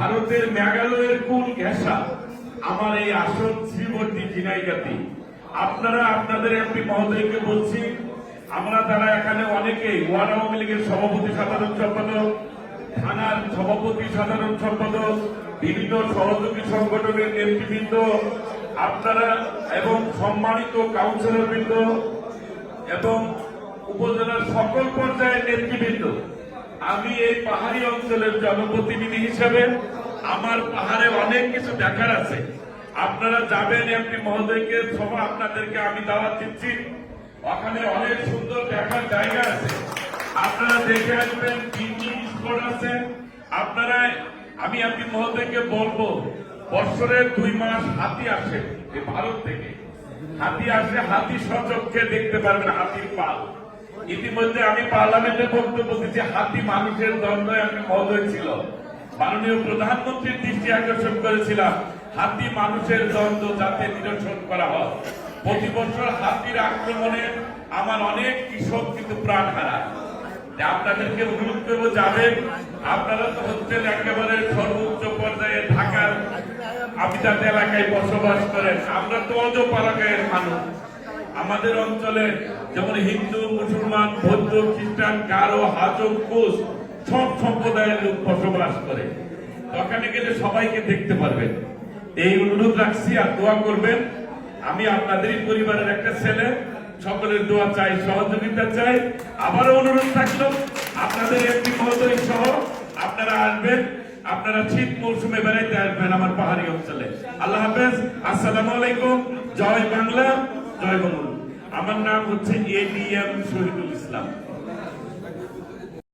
ভারতের মেঘালয়ের কুল ঘেঁষা? আমার এই আসন শ্রীবর্তী জিনাইগাতি আপনারা আপনাদের এমপি মহোদয়কে বলছি, আমরা তারা এখানে অনেকেই ওয়ার্ড আওয়ামী লীগের সভাপতি, সাধারণ সম্পাদক, থানার সভাপতি, সাধারণ সম্পাদক, বিভিন্ন সহযোগী সংগঠনের নেতৃবৃন্দ, আপনারা এবং সম্মানিত কাউন্সিলর বৃন্দ এবং উপজেলার সকল পর্যায়ের নেতৃবৃন্দ। আমি এই পাহাড়ি অঞ্চলের জনপ্রতিনিধি হিসেবে আমার পাহাড়ে অনেক কিছু দেখার আছে। আপনারা যাবেন এমপি মহোদয়কে, সভা আপনাদেরকে আমি দাওয়াত দিচ্ছি। ওখানে অনেক সুন্দর দেখার জায়গা আছে। আপনারা দেখে আসবেন পিকনিক স্পট আছে। আপনারা, আমি এমপি মহোদয়কে বলব বছরের দুই মাস হাতি আসে ভারত থেকে। হাতি আসে, হাতি সচক্ষে দেখতে পারবেন হাতির পাল। ইতিমধ্যে আমি পার্লামেন্টে বক্তব্য দিচ্ছি হাতি মানুষের দ্বন্দ্ব আমি মহোদয় ছিল। মাননীয় প্রধানমন্ত্রীর দৃষ্টি আকর্ষণ করেছিলাম, হাতি মানুষের দ্বন্দ্ব যাতে নিরসন করা হয়। প্রতি বছর হাতির আক্রমণে আমার অনেক কৃষক কিন্তু প্রাণ হারায়। আপনাদেরকে অনুরোধ করব, যাবেন। আপনারা তো হচ্ছেন একেবারে সর্বোচ্চ পর্যায়ে ঢাকার আবিদাত এলাকায় বসবাস করেন। আমরা তো অজপাড়াগায়ের মানুষ। আমাদের অঞ্চলে যেমন হিন্দু, মুসলমান, বৌদ্ধ, খ্রিস্টান, গারো, হাজং কোষ সব সম্প্রদায়ের লোক বসবাস করে। দোকানে গেলে সবাইকে দেখতে পারবেন। এই অনুরোধ রাখছি আর দোয়া করবেন। আমি আপনাদেরই পরিবারের একটা ছেলে, সকলের দোয়া চাই, সহযোগিতা চাই। আবারও অনুরোধ থাকল, আপনাদের এমপি মহোদয় সহ আপনারা আসবেন। আপনারা শীত মৌসুমে বেড়াইতে আসবেন আমার পাহাড়ি অঞ্চলে। আল্লাহ হাফেজ, আসসালামু আলাইকুম, জয় বাংলা। জয় বঙ্গবন্ধু আমার নাম হচ্ছে এডিএম শহীদুল ইসলাম।